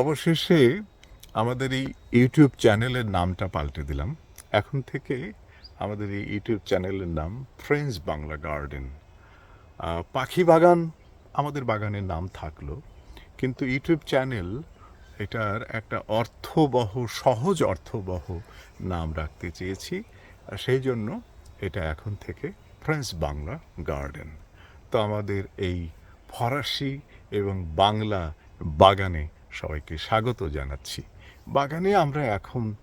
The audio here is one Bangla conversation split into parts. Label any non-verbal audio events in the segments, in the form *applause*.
অবশেষে আমাদের এই ইউটিউব চ্যানেলের নামটা পাল্টে দিলাম। এখন থেকে আমাদের এই ইউটিউব চ্যানেলের নাম ফ্রেন্ডস বাংলা গার্ডেন পাখি বাগান আমাদের বাগানের নাম থাকল, কিন্তু ইউটিউব চ্যানেল এটার একটা অর্থবহ, সহজ অর্থবহ নাম রাখতে চেয়েছি সেই জন্য এটা এখন থেকে ফ্রেন্ডস বাংলা গার্ডেন তো আমাদের এই ফরাসি এবং বাংলা বাগানে সবাইকে স্বাগত জানাচ্ছি। বাগানে আমরা এখন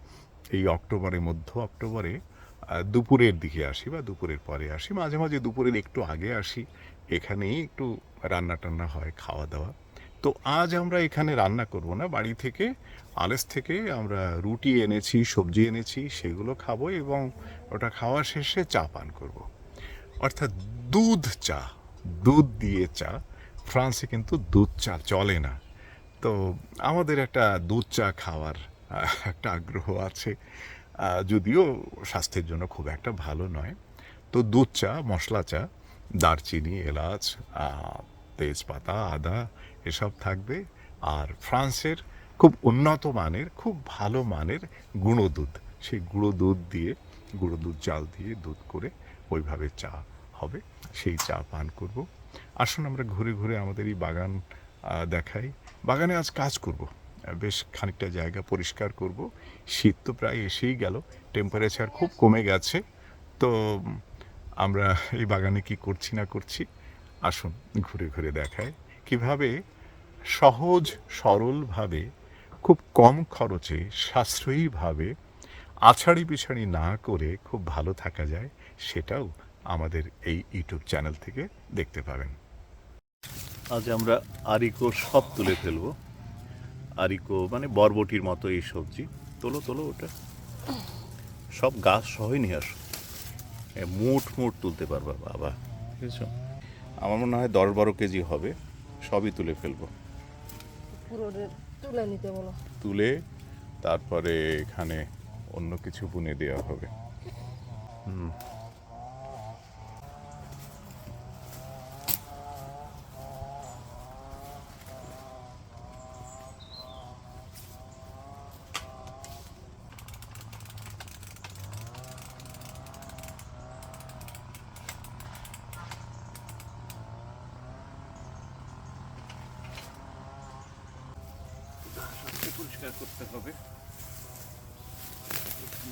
এই অক্টোবরে মধ্য অক্টোবরে দুপুরের দিকে আসি বা দুপুরের পরে আসি। মাঝে মাঝে দুপুরের একটু আগে আসি। এখানেই একটু রান্না টান্না হয় খাওয়া দাওয়া তো আজ আমরা এখানে রান্না করব না। বাড়ি থেকে আলেস থেকে আমরা রুটি এনেছি, সবজি এনেছি, সেগুলো খাব এবং ওটা খাওয়া শেষে চা পান করব। অর্থাৎ দুধ চা, দুধ দিয়ে চা। ফ্রান্সে কিন্তু দুধ চা চলে না। তো আমাদের একটা দুধ চা খাওয়ার একটা আগ্রহ আছে। যদিও স্বাস্থ্যের জন্য খুব একটা ভালো নয়। তো দুধ চা, মশলা চা, দারচিনি, এলাচ তেজপাতা, আদা, এসব থাকবে। আর ফ্রান্সের খুব উন্নত মানের, খুব ভালো মানের গুঁড়ো দুধ, সেই গুঁড়ো দুধ দিয়ে, গুঁড়ো দুধ জাল দিয়ে দুধ করে ওইভাবে চা হবে। সেই চা পান করব। আসুন আমরা ঘুরে ঘুরে আমাদের এই বাগান দেখাই। বাগানে আজ কাজ করব। বেশ খানিকটা জায়গা পরিষ্কার করব। শীত তো প্রায় এসেই গেল টেম্পারেচার খুব কমে গেছে। তো আমরা এই বাগানে কি করছি না করছি, আসুন ঘুরে ঘুরে দেখায় কীভাবে সহজ, সরলভাবে, খুব কম খরচে, সাশ্রয়ীভাবে আছাড়ি পিছাড়ি না করে খুব ভালো থাকা যায়, সেটাও আমাদের এই ইউটিউব চ্যানেল থেকে দেখতে পাবেন। আজ আমরা আরিকো সব তুলে ফেলব। আরিকো মানে বরবটির মতো এই সবজি। তোলো তোলো ওটা। সব গাছ সহই নিয়ে আসো। মুঠ মুঠ তুলতে পারবা বাবা। বুঝেছ? আমার মনে হয় দশ বারো কেজি হবে। সবই তুলে ফেলব। তুলে নিতে বলো। তুলে তারপরে এখানে অন্য কিছু বুনে দেওয়া হবে। হুম। পরিষ্কার করতে হবে।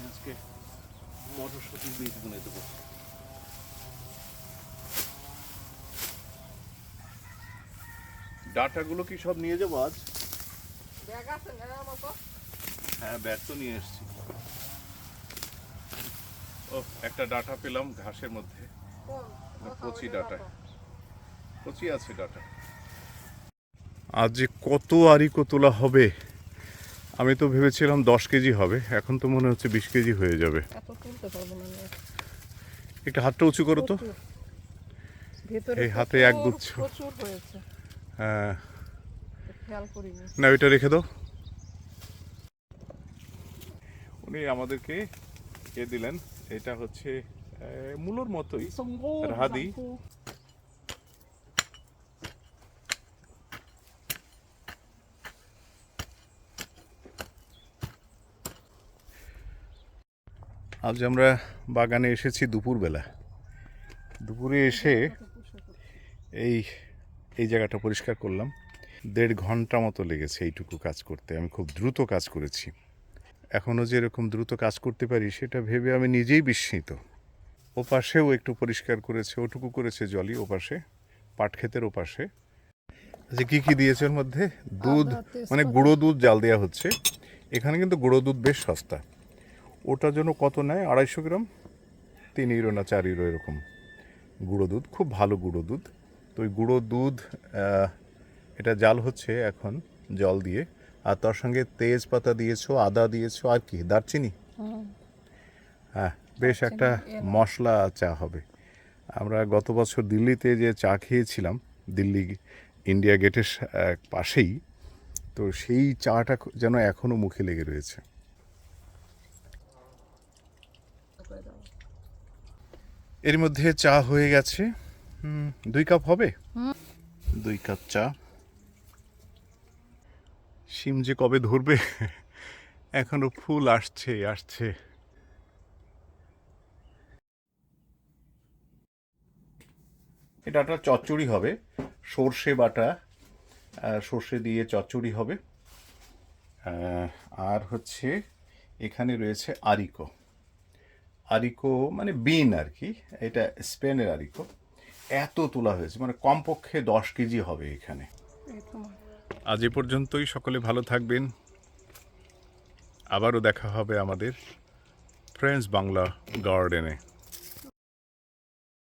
আজকে মটরশুটির বীজ বুনে দেবো। ডাটাগুলো কি সব নিয়ে যাব আজ? হ্যাঁ ব্যাগ তো নিয়ে এসেছি। ও একটা ডাটা পেলাম ঘাসের মধ্যে। কচি ডাটা। কচি আছে ডাটা। আজ যে কত আরিকো তোলা হবে। আমি তো ভেবেছিলাম দশ কেজি হবে এখন তো মনে হচ্ছে বিশ কেজি হয়ে যাবে। একটু হাতটা উঁচু করো তো। এই হাতে এক গুচ্ছ। হ্যাঁ। না ওইটা রেখে দাও। উনি আমাদেরকে এ দিলেন এটা হচ্ছে মূলোর মতোই। রাহাদি। আজ আমরা বাগানে এসেছি দুপুরবেলা। দুপুরে এসে এই এই জায়গাটা পরিষ্কার করলাম। দেড় ঘণ্টা মতো লেগেছে এইটুকু কাজ করতে। আমি খুব দ্রুত কাজ করেছি। এখনও যে এরকম দ্রুত কাজ করতে পারি সেটা ভেবে আমি নিজেই বিস্মিত। ও পাশেও একটু পরিষ্কার করেছে ওটুকু করেছে জলই ও পাশে পাট ক্ষেতের ও পাশে আচ্ছা কী কী দিয়েছে ওর মধ্যে? দুধ মানে গুঁড়ো দুধ জাল দেওয়া হচ্ছে। এখানে কিন্তু গুঁড়ো দুধ বেশ সস্তা। ওটার জন্য কত নেয়? আড়াইশো গ্রাম? তিন ইউরো না চার ইউরো এরকম। গুঁড়ো দুধ খুব ভালো গুঁড়ো দুধ। তো ওই গুঁড়ো দুধ এটা জাল হচ্ছে এখন জল দিয়ে। আর তার সঙ্গে তেজপাতা দিয়েছ আদা দিয়েছ আর কি দারচিনি? হ্যাঁ বেশ একটা মশলা চা হবে। আমরা গত বছর দিল্লিতে যে চা খেয়েছিলাম দিল্লি ইন্ডিয়া গেটের পাশেই তো সেই চাটা যেন এখনও মুখে লেগে রয়েছে। এর মধ্যে চা হয়ে গেছে। দুই কাপ হবে? দুই কাপ চা। শিম যে কবে ধরবে? *laughs* এখনও ফুল আসছে আসছে। এটা একটা চচ্চড়ি হবে। সর্ষে বাটা সর্ষে দিয়ে চচ্চড়ি হবে। আর হচ্ছে এখানে রয়েছে আরিকো। আরিকো মানে বিন আর কি এটা স্পেনের আরিকো এত তোলা হয়েছে মানে কমপক্ষে দশ কেজি হবে এখানে। আজ এ পর্যন্তই, সকলে ভালো থাকবেন। আবারও দেখা হবে আমাদের ফ্রেন্ডস বাংলা গার্ডেনে